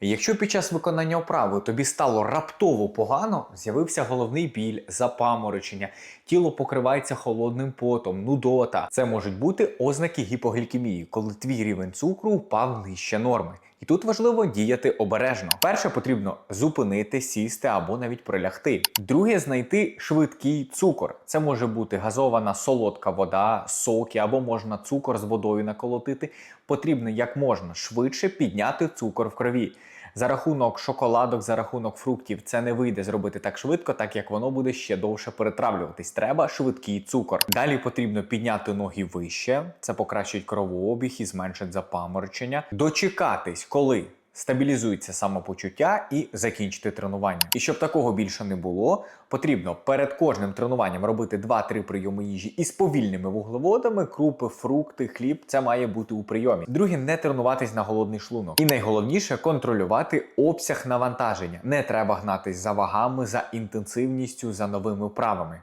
Якщо під час виконання вправи тобі стало раптово погано, з'явився головний біль, запаморочення, тіло покривається холодним потом, нудота. Це можуть бути ознаки гіпоглікемії, коли твій рівень цукру впав нижче норми. І тут важливо діяти обережно. Перше потрібно зупинити, сісти або навіть прилягти. Друге знайти швидкий цукор. Це може бути газована солодка вода, соки або можна цукор з водою наколотити. Потрібно як можна швидше підняти цукор в крові. За рахунок шоколадок, за рахунок фруктів, це не вийде зробити так швидко, так як воно буде ще довше перетравлюватись. Треба швидкий цукор. Далі потрібно підняти ноги вище, це покращить кровообіг і зменшить запаморочення. Дочекатись, коли стабілізується самопочуття і закінчити тренування. І щоб такого більше не було, потрібно перед кожним тренуванням робити 2-3 прийоми їжі із повільними вуглеводами, крупи, фрукти, хліб. Це має бути у прийомі. Друге, не тренуватись на голодний шлунок. І найголовніше контролювати обсяг навантаження. Не треба гнатись за вагами, за інтенсивністю, за новими вправами.